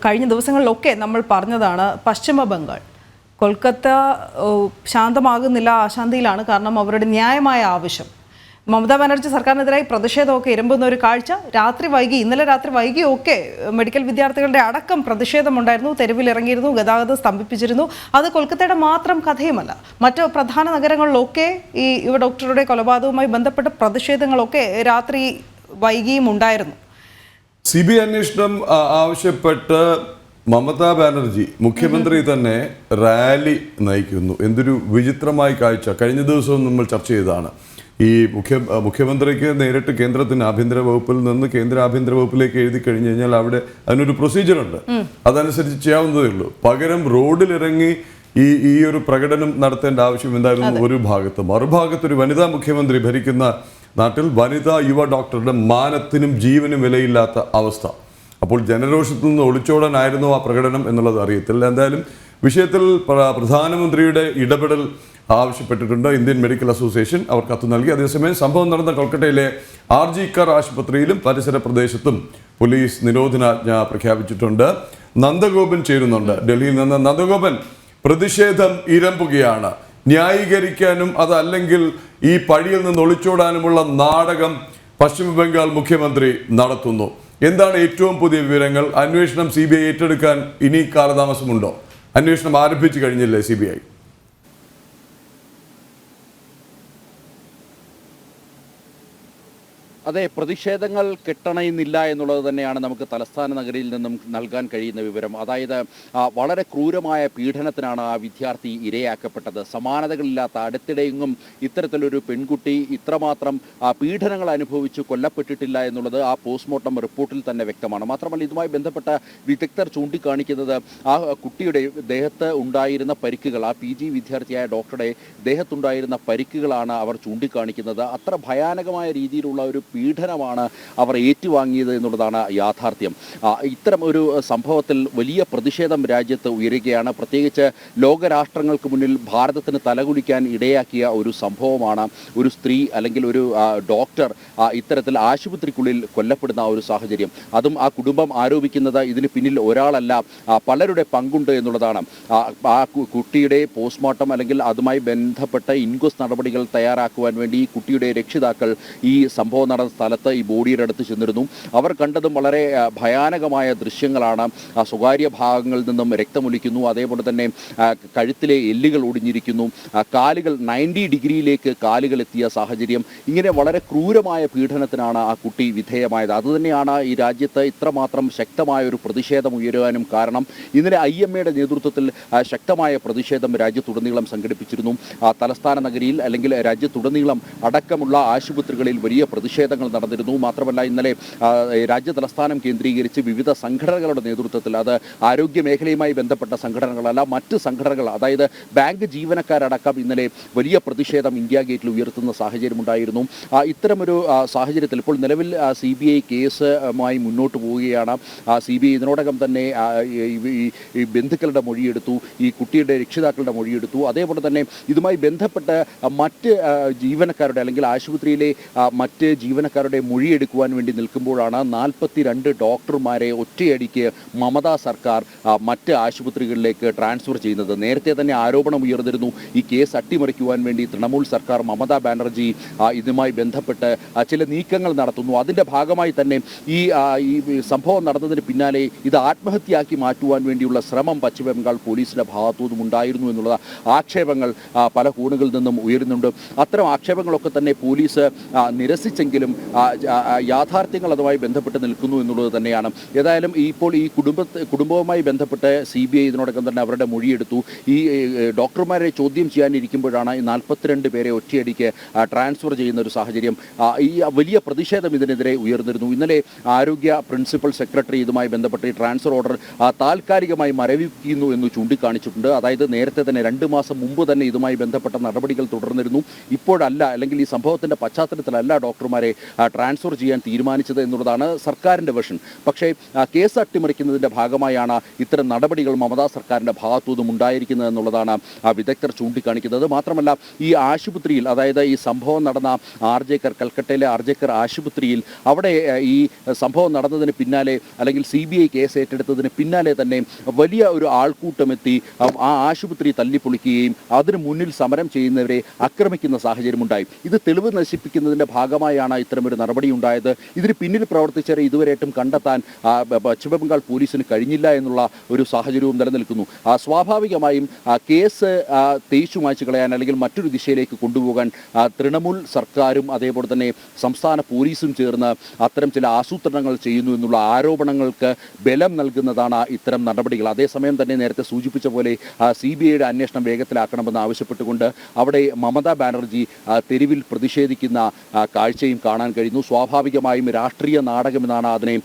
കഴിഞ്ഞ ദിവസങ്ങളിലൊക്കെ നമ്മൾ പറഞ്ഞതാണ് പശ്ചിമ ബംഗാൾ. കൊൽക്കത്ത ശാന്തമാകുന്നില്ല അശാന്തിയിലാണ് കാരണം അവരുടെ ന്യായമായ ആവശ്യം. മമതാ ബാനർജി സർക്കാരിനെതിരായി പ്രതിഷേധമൊക്കെ ഇരമ്പുന്ന ഒരു കാഴ്ച. രാത്രി വൈകി ഇന്നലെ രാത്രി വൈകിയൊക്കെ മെഡിക്കൽ വിദ്യാർത്ഥികളുടെ അടക്കം പ്രതിഷേധമുണ്ടായിരുന്നു. തെരുവിലിറങ്ങിയിരുന്നു ഗതാഗതം സ്തംഭിപ്പിച്ചിരുന്നു. അത് കൊൽക്കത്തയുടെ മാത്രം കഥയുമല്ല. മറ്റ് പ്രധാന നഗരങ്ങളിലൊക്കെ ഈ യുവ ഡോക്ടറുടെ കൊലപാതകവുമായി ബന്ധപ്പെട്ട പ്രതിഷേധങ്ങളൊക്കെ രാത്രി വൈകിയും ഉണ്ടായിരുന്നു. സി ബി ഐ അന്വേഷണം ആവശ്യപ്പെട്ട് മമതാ ബാനർജി മുഖ്യമന്ത്രി തന്നെ റാലി നയിക്കുന്നു. എന്തൊരു വിചിത്രമായ കാഴ്ച. കഴിഞ്ഞ ദിവസവും നമ്മൾ ചർച്ച ചെയ്തതാണ്. ഈ മുഖ്യ മുഖ്യമന്ത്രിക്ക് നേരിട്ട് കേന്ദ്രത്തിന് ആഭ്യന്തര വകുപ്പിൽ നിന്ന് കേന്ദ്ര ആഭ്യന്തര വകുപ്പിലേക്ക് എഴുതി കഴിഞ്ഞു കഴിഞ്ഞാൽ അവിടെ അതിനൊരു പ്രൊസീജിയർ ഉണ്ട്. അതനുസരിച്ച് ചെയ്യാവുന്നതേ ഉള്ളൂ. പകരം റോഡിലിറങ്ങി ഈ ഈ ഒരു പ്രകടനം നടത്തേണ്ട ആവശ്യം എന്തായിരുന്നു ഒരു ഭാഗത്ത്. മറുഭാഗത്ത് ഒരു വനിതാ മുഖ്യമന്ത്രി ഭരിക്കുന്ന നാട്ടിൽ വനിതാ യുവ ഡോക്ടറുടെ മാനത്തിനും ജീവനും വിലയില്ലാത്ത അവസ്ഥ. അപ്പോൾ ജനരോഷത്തിൽ നിന്ന് ഒളിച്ചോടാനായിരുന്നു ആ പ്രകടനം എന്നുള്ളത് അറിയത്തില്ല. എന്തായാലും വിഷയത്തിൽ പ്രധാനമന്ത്രിയുടെ ഇടപെടൽ ആവശ്യപ്പെട്ടിട്ടുണ്ട്. ഇന്ത്യൻ മെഡിക്കൽ അസോസിയേഷൻ അവർ കത്ത് നൽകി. അതേസമയം സംഭവം നടന്ന കൊൽക്കട്ടയിലെ ആർ ജി കർ ആശുപത്രിയിലും പരിസര പ്രദേശത്തും പോലീസ് നിരോധനാജ്ഞ പ്രഖ്യാപിച്ചിട്ടുണ്ട്. നന്ദഗോപൻ ചേരുന്നുണ്ട്. ഡൽഹിയിൽ നിന്ന്. നന്ദഗോപൻ പ്രതിഷേധം ഇരമ്പുകയാണ്. ന്യായീകരിക്കാനും അതല്ലെങ്കിൽ ഈ പഴിയിൽ നിന്ന് ഒളിച്ചോടാനുമുള്ള നാടകം പശ്ചിമബംഗാൾ മുഖ്യമന്ത്രി നടത്തുന്നു. എന്താണ് ഏറ്റവും പുതിയ വിവരങ്ങൾ? അന്വേഷണം സി ഏറ്റെടുക്കാൻ ഇനി കാലതാമസമുണ്ടോ? അന്വേഷണം ആരംഭിച്ചു കഴിഞ്ഞില്ലേ സി ബി ഐ അതെ പ്രതിഷേധങ്ങൾ കെട്ടണയുന്നില്ല എന്നുള്ളത് തന്നെയാണ് നമുക്ക് തലസ്ഥാന നഗരിയിൽ നിന്നും നൽകാൻ കഴിയുന്ന വിവരം. അതായത് വളരെ ക്രൂരമായ പീഡനത്തിനാണ് ആ വിദ്യാർത്ഥി ഇരയാക്കപ്പെട്ടത്. സമാനതകളില്ലാത്ത അടുത്തിടെയെങ്ങും ഇത്തരത്തിലൊരു പെൺകുട്ടി ഇത്രമാത്രം പീഡനങ്ങൾ അനുഭവിച്ച് കൊല്ലപ്പെട്ടിട്ടില്ല എന്നുള്ളത് ആ പോസ്റ്റ്മോർട്ടം റിപ്പോർട്ടിൽ തന്നെ വ്യക്തമാണ്. മാത്രമല്ല ഇതുമായി ബന്ധപ്പെട്ട വിദഗ്ധർ ചൂണ്ടിക്കാണിക്കുന്നത് ആ കുട്ടിയുടെ ദേഹത്ത് ഉണ്ടായിരുന്ന പരിക്കുകൾ ആ പി ജി വിദ്യാർത്ഥിയായ ഡോക്ടറുടെ ദേഹത്തുണ്ടായിരുന്ന പരിക്കുകളാണ് അവർ ചൂണ്ടിക്കാണിക്കുന്നത്. അത്ര ഭയാനകമായ രീതിയിലുള്ള ഒരു പീഡനമാണ് അവർ ഏറ്റുവാങ്ങിയത് എന്നുള്ളതാണ് യാഥാർത്ഥ്യം. ഇത്തരം ഒരു സംഭവത്തിൽ വലിയ പ്രതിഷേധം രാജ്യത്ത് ഉയരുകയാണ്. പ്രത്യേകിച്ച് ലോകരാഷ്ട്രങ്ങൾക്ക് മുന്നിൽ ഭാരതത്തിന് തലകുലിക്കാൻ ഇടയാക്കിയ ഒരു സംഭവമാണ് ഒരു സ്ത്രീ അല്ലെങ്കിൽ ഒരു ഡോക്ടർ ഇത്തരത്തിൽ ആശുപത്രിക്കുള്ളിൽ കൊല്ലപ്പെടുന്ന ഒരു സാഹചര്യം. അതും ആ കുടുംബം ആരോപിക്കുന്നത് ഇതിന് പിന്നിൽ ഒരാളല്ല പലരുടെ പങ്കുണ്ട് എന്നുള്ളതാണ്. ആ, കുട്ടിയുടെ പോസ്റ്റ്മോർട്ടം അല്ലെങ്കിൽ അതുമായി ബന്ധപ്പെട്ട ഇൻക്വസ്റ്റ് നടപടികൾ തയ്യാറാക്കുവാൻ വേണ്ടി ഈ കുട്ടിയുടെ രക്ഷിതാക്കൾ ഈ സംഭവം സ്ഥലത്ത് ഈ ബോഡിയുടെ അടുത്ത് ചെന്നിരുന്നു. അവർ കണ്ടതും വളരെ ഭയാനകമായ ദൃശ്യങ്ങളാണ്. സ്വകാര്യ ഭാഗങ്ങളിൽ നിന്നും രക്തമൊലിക്കുന്നു. അതേപോലെ തന്നെ കഴുത്തിലെ എല്ലുകൾ ഒടിഞ്ഞിരിക്കുന്നു. കാലുകൾ നയന്റി ഡിഗ്രിയിലേക്ക് കാലുകൾ എത്തിയ സാഹചര്യം. ഇങ്ങനെ വളരെ ക്രൂരമായ പീഡനത്തിനാണ് ആ കുട്ടി വിധേയമായത്. അതുതന്നെയാണ് ഈ രാജ്യത്ത് ഇത്രമാത്രം ശക്തമായ ഒരു പ്രതിഷേധം ഉയരുവാനും കാരണം. ഇന്നലെ ഐ എം എയുടെ നേതൃത്വത്തിൽ ശക്തമായ പ്രതിഷേധം രാജ്യത്തുടനീളം സംഘടിപ്പിച്ചിരുന്നു. തലസ്ഥാന നഗരിയിൽ അല്ലെങ്കിൽ രാജ്യത്തുടനീളം അടക്കമുള്ള ആശുപത്രികളിൽ വലിയ പ്രതിഷേധങ്ങൾ നടന്നിരുന്നു. മാത്രമല്ല ഇന്നലെ രാജ്യ തലസ്ഥാനം കേന്ദ്രീകരിച്ച് വിവിധ സംഘടനകളുടെ നേതൃത്വത്തിൽ അത് ആരോഗ്യ മേഖലയുമായി ബന്ധപ്പെട്ട സംഘടനകളല്ല മറ്റ് സംഘടനകൾ അതായത് ബാങ്ക് ജീവനക്കാരടക്കം ഇന്നലെ വലിയ പ്രതിഷേധം ഇന്ത്യ ഗേറ്റിൽ ഉയർത്തുന്ന സാഹചര്യമുണ്ടായിരുന്നു ഇത്തരമൊരു സാഹചര്യത്തിൽ ഇപ്പോൾ നിലവിൽ സി ബി ഐ കേസുമായി മുന്നോട്ട് പോവുകയാണ്. സി ബി ഐ ഇതിനോടകം തന്നെ ഈ- ബന്ധുക്കളുടെ മൊഴിയെടുത്തു ഈ കുട്ടിയുടെ രക്ഷിതാക്കളുടെ മൊഴിയെടുത്തു. അതേപോലെ തന്നെ ഇതുമായി ബന്ധപ്പെട്ട മറ്റ് ജീവനക്കാരുടെ അല്ലെങ്കിൽ ആശുപത്രിയിലെ മറ്റ് മറ്റ് ജീവനക്കാരുടെ മൊഴിയെടുക്കുവാൻ വേണ്ടി നിൽക്കുമ്പോഴാണ് നാൽപ്പത്തി രണ്ട് ഡോക്ടർമാരെ ഒറ്റയടിക്ക് മമതാ സർക്കാർ മറ്റ് ആശുപത്രികളിലേക്ക് ട്രാൻസ്ഫർ ചെയ്യുന്നത്. നേരത്തെ തന്നെ ആരോപണം ഉയർന്നിരുന്നു. ഈ കേസ് അട്ടിമറിക്കുവാൻ വേണ്ടി തൃണമൂൽ സർക്കാർ മമതാ ബാനർജി ഇതുമായി ബന്ധപ്പെട്ട് ചില നീക്കങ്ങൾ നടത്തുന്നു. അതിന്റെ ഭാഗമായി തന്നെ ഈ ഈ സംഭവം നടന്നതിന് പിന്നാലെ ഇത് ആത്മഹത്യയാക്കി മാറ്റുവാൻ വേണ്ടിയുള്ള ശ്രമം പശ്ചിമബംഗാൾ പോലീസിന്റെ പോലീസിന്റെ ഭാഗത്തു നിന്നും ഉണ്ടായിരുന്നു എന്നുള്ള ആക്ഷേപങ്ങൾ പല കോണുകളിൽ നിന്നും ഉയരുന്നുണ്ട്. അത്തരം ആക്ഷേപങ്ങളൊക്കെ തന്നെ പോലീസ് നിരസിച്ചെങ്കിലും ആ, യാഥാർത്ഥ്യങ്ങൾ അതുമായി ബന്ധപ്പെട്ട് നിൽക്കുന്നു എന്നുള്ളത് തന്നെയാണ്. ഏതായാലും ഇപ്പോൾ ഈ കുടുംബ കുടുംബവുമായി ബന്ധപ്പെട്ട് സി ബി ഐ ഇതിനോടകം തന്നെ അവരുടെ മൊഴിയെടുത്തു. ഈ ഡോക്ടർമാരെ ചോദ്യം ചെയ്യാനിരിക്കുമ്പോഴാണ് ഈ നാൽപ്പത്തിരണ്ട് പേരെ ഒറ്റയടിക്ക് ട്രാൻസ്ഫർ ചെയ്യുന്ന ഒരു സാഹചര്യം ഈ വലിയ പ്രതിഷേധം ഇതിനെതിരെ ഉയർന്നിരുന്നു. ഇന്നലെ ആരോഗ്യ പ്രിൻസിപ്പൽ സെക്രട്ടറി ഇതുമായി ബന്ധപ്പെട്ട് ഈ ട്രാൻസ്ഫർ ഓർഡർ താൽക്കാലികമായി മരവിക്കുന്നു എന്ന് ചൂണ്ടിക്കാണിച്ചിട്ടുണ്ട്. അതായത് നേരത്തെ തന്നെ രണ്ട് മാസം മുമ്പ് തന്നെ ഇതുമായി ബന്ധപ്പെട്ട നടപടികൾ തുടർന്നിരുന്നു. ഇപ്പോഴല്ല അല്ലെങ്കിൽ ഈ സംഭവത്തിന്റെ പശ്ചാത്തലത്തിലല്ല ഡോക്ടർമാരെ ട്രാൻസ്ഫർ ചെയ്യാൻ തീരുമാനിച്ചത് എന്നുള്ളതാണ് സർക്കാരിന്റെ വെർഷൻ പക്ഷേ കേസ് അട്ടിമറിക്കുന്നതിന്റെ ഭാഗമായാണ് ഇത്തരം നടപടികൾ മമതാ സർക്കാരിന്റെ ഭാഗത്തുനിന്നും ഉണ്ടായിരിക്കുന്നത് എന്നുള്ളതാണ് വിദഗ്ധർ ചൂണ്ടിക്കാണിക്കുന്നത്. മാത്രമല്ല ഈ ആശുപത്രിയിൽ അതായത് ഈ സംഭവം നടന്ന ആർ ജെക്കർ കൽക്കട്ടയിലെ ആർ ജെക്കർ ആശുപത്രിയിൽ അവിടെ ഈ സംഭവം നടന്നതിന് പിന്നാലെ അല്ലെങ്കിൽ സി ബി ഐ കേസ് ഏറ്റെടുത്തതിന് പിന്നാലെ തന്നെ വലിയ ഒരു ആൾക്കൂട്ടം എത്തി ആ, ആ ആശുപത്രി തല്ലിപ്പൊളിക്കുകയും അതിന് മുന്നിൽ സമരം ചെയ്യുന്നവരെ ആക്രമിക്കുന്ന സാഹചര്യമുണ്ടായി. ഇത് തെളിവ് നശിപ്പിക്കുന്നതിന്റെ ഭാഗമായാണ് ഇത്തരമൊരു നടപടി ഉണ്ടായത് ഇതിന് പിന്നിൽ പ്രവർത്തിച്ചവരെ ഇതുവരെയായിട്ടും കണ്ടെത്താൻ പശ്ചിമബംഗാൾ പോലീസിന് കഴിഞ്ഞില്ല എന്നുള്ള ഒരു സാഹചര്യവും നിലനിൽക്കുന്നു. സ്വാഭാവികമായും കേസ് തേച്ചു മായ്ച്ചു കളയാൻ അല്ലെങ്കിൽ മറ്റൊരു ദിശയിലേക്ക് കൊണ്ടുപോകാൻ തൃണമൂൽ സർക്കാരും അതേപോലെ തന്നെ സംസ്ഥാന പോലീസും ചേർന്ന് അത്തരം ചില ആസൂത്രണങ്ങൾ ചെയ്യുന്നു എന്നുള്ള ആരോപണങ്ങൾക്ക് ബലം നൽകുന്നതാണ് ഇത്തരം നടപടികൾ. അതേസമയം തന്നെ നേരത്തെ സൂചിപ്പിച്ച പോലെ സി ബി ഐയുടെ അന്വേഷണം വേഗത്തിലാക്കണമെന്ന് ആവശ്യപ്പെട്ടുകൊണ്ട് അവിടെ മമതാ ബാനർജി തെരുവിൽ പ്രതിഷേധിക്കുന്ന കാഴ്ചയും കാണാൻ കഴിയുന്നു സ്വാഭാവികമായും രാഷ്ട്രീയ നാടകമെന്നാണ് അതിനെ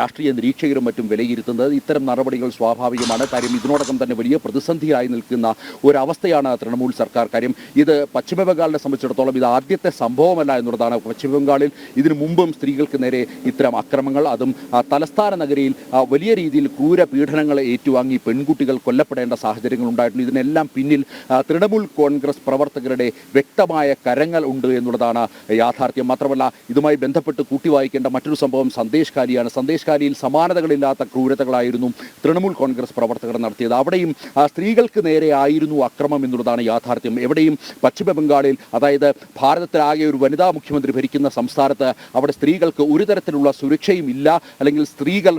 രാഷ്ട്രീയ നിരീക്ഷകരും മറ്റും വിലയിരുത്തുന്നത്. ഇത്തരം നടപടികൾ സ്വാഭാവികമാണ്. കാര്യം ഇതിനോടകം തന്നെ വലിയ പ്രതിസന്ധിയായി നിൽക്കുന്ന ഒരവസ്ഥയാണ് തൃണമൂൽ സർക്കാർ. കാര്യം ഇത് പശ്ചിമബംഗാളിനെ സംബന്ധിച്ചിടത്തോളം ഇത് ആദ്യത്തെ സംഭവമല്ല എന്നുള്ളതാണ് പശ്ചിമബംഗാളിൽ ഇതിനു മുമ്പും സ്ത്രീകൾക്ക് നേരെ ഇത്തരം അക്രമങ്ങൾ അതും തലസ്ഥാന നഗരിയിൽ വലിയ രീതിയിൽ ക്രൂര പീഡനങ്ങൾ ഏറ്റുവാങ്ങി പെൺകുട്ടികൾ കൊല്ലപ്പെടേണ്ട സാഹചര്യങ്ങൾ ഉണ്ടായിട്ടുണ്ട്. ഇതിനെല്ലാം പിന്നിൽ തൃണമൂൽ കോൺഗ്രസ് പ്രവർത്തകരുടെ വ്യക്തമായ കരങ്ങൾ ഉണ്ട് എന്നുള്ളതാണ് യാഥാർത്ഥ്യം. മാത്രമല്ല ഇതുമായി ബന്ധപ്പെട്ട് കൂട്ടി വായിക്കേണ്ട മറ്റൊരു സംഭവം സന്ദേശ് കാലിയാണ് സന്ദേശ് കാലിയിൽ സമാനതകളില്ലാത്ത ക്രൂരതകളായിരുന്നു തൃണമൂൽ കോൺഗ്രസ് പ്രവർത്തകർ നടത്തിയത്. അവിടെയും ആ, സ്ത്രീകൾക്ക് നേരെ ആയിരുന്നു അക്രമം എന്നുള്ളതാണ് യാഥാർത്ഥ്യം. എവിടെയും പശ്ചിമ ബംഗാളിൽ അതായത് ഭാരതത്തിലാകെ ഒരു വനിതാ മുഖ്യമന്ത്രി ഭരിക്കുന്ന സംസ്ഥാനത്ത് അവിടെ സ്ത്രീകൾക്ക് ഒരു തരത്തിലുള്ള സുരക്ഷയും ഇല്ല. അല്ലെങ്കിൽ സ്ത്രീകൾ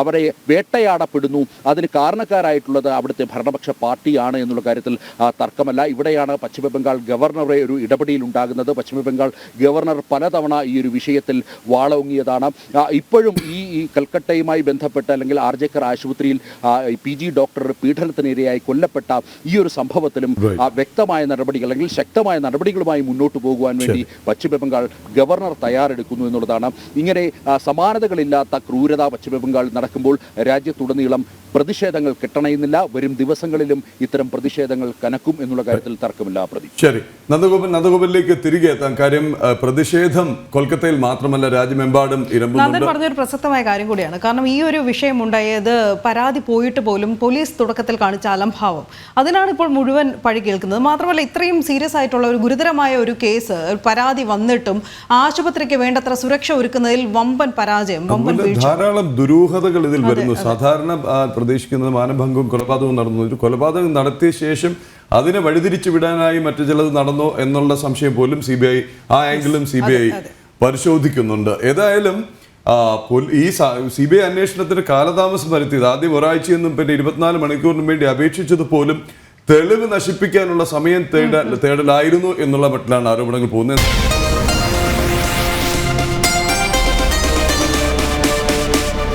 അവരെ വേട്ടയാടപ്പെടുന്നു. അതിന് കാരണക്കാരായിട്ടുള്ളത് അവിടുത്തെ ഭരണപക്ഷ പാർട്ടിയാണ് എന്നുള്ള കാര്യത്തിൽ തർക്കമല്ല. ഇവിടെയാണ് പശ്ചിമ ബംഗാൾ ഗവർണറെ ഒരു ഇടപെടിയിൽ ഉണ്ടാകുന്നത് പശ്ചിമ ബംഗാൾ ഗവർണർ പലതവണ ഈ ഒരു വിഷയത്തിൽ വാളോങ്ങിയതാണ്. ഇപ്പോഴും ഈ കൽക്കട്ടയുമായി ബന്ധപ്പെട്ട് അല്ലെങ്കിൽ ആർ ആർജേക്കർ ആശുപത്രിയിൽ പി ജി ഡോക്ടർ പീഡനത്തിനിരയായി കൊല്ലപ്പെട്ട ഈ ഒരു സംഭവത്തിലും വ്യക്തമായ നടപടികൾ അല്ലെങ്കിൽ ശക്തമായ നടപടികളുമായി മുന്നോട്ട് പോകുവാൻ വേണ്ടി പശ്ചിമബംഗാൾ ഗവർണർ തയ്യാറെടുക്കുന്നു എന്നുള്ളതാണ്. ഇങ്ങനെ സമാനതകളില്ലാത്ത ക്രൂരത പശ്ചിമ ബംഗാളിൽ നടക്കുമ്പോൾ രാജ്യത്തുടനീളം പ്രതിഷേധങ്ങൾ കെട്ടണയുന്നില്ല. വരും ദിവസങ്ങളിലും ഇത്തരം പ്രതിഷേധങ്ങൾ കനക്കും എന്നുള്ള കാര്യത്തിൽ തർക്കമില്ല പ്രതി. ശരി. നന്ദഗോപൻ നന്ദഗോപനിലേക്ക് തിരികെ എത്താം. കാര്യം പ്രതിഷേധം കൊൽക്കത്തയിൽ മാത്രമല്ല രാജ്യമെമ്പാടും നന്ദൻ പറഞ്ഞൊരു പ്രസക്തമായ കാര്യം കൂടിയാണ്. കാരണം ഈ ഒരു വിഷയം ഉണ്ടായത് പരാതി പോയിട്ട് പോലും പോലീസ് തുടക്കത്തിൽ കാണിച്ച അലംഭാവം. അതിനാണ് ഇപ്പോൾ മുഴുവൻ പഴി കേൾക്കുന്നത്. മാത്രമല്ല ഇത്രയും സീരിയസ് ആയിട്ടുള്ള ഒരു ഗുരുതരമായ ഒരു കേസ് പരാതി വന്നിട്ടും ആശുപത്രിക്ക് വേണ്ടത്ര സുരക്ഷ ഒരുക്കുന്നതിൽ വമ്പൻ പരാജയം വമ്പൻ ധാരാളം ദുരൂഹതകൾ ഇതിൽ വരുന്നു. സാധാരണ പ്രതീക്ഷിക്കുന്നത് മാനഭംഗവും കൊലപാതകവും നടന്നു. ഒരു കൊലപാതകം നടത്തിയ ശേഷം അതിനെ വഴിതിരിച്ചു വിടാനായി മറ്റു ചിലത് നടന്നോ എന്നുള്ള സംശയം പോലും സി ബി ഐ ആ ആംഗിളും സി ബി ഐ പരിശോധിക്കുന്നുണ്ട്. ഏതായാലും ഈ സി ബി ഐ അന്വേഷണത്തിന് കാലതാമസം വരുത്തിയത് ആദ്യം ഒരാഴ്ചയെന്നും പിന്നെ ഇരുപത്തിനാല് മണിക്കൂറിനും വേണ്ടി അപേക്ഷിച്ചത് പോലും തെളിവ് നശിപ്പിക്കാനുള്ള സമയം തേടാൻ തേടലായിരുന്നു എന്നുള്ള മട്ടിലാണ് ആരോപണങ്ങൾ പോകുന്നത്.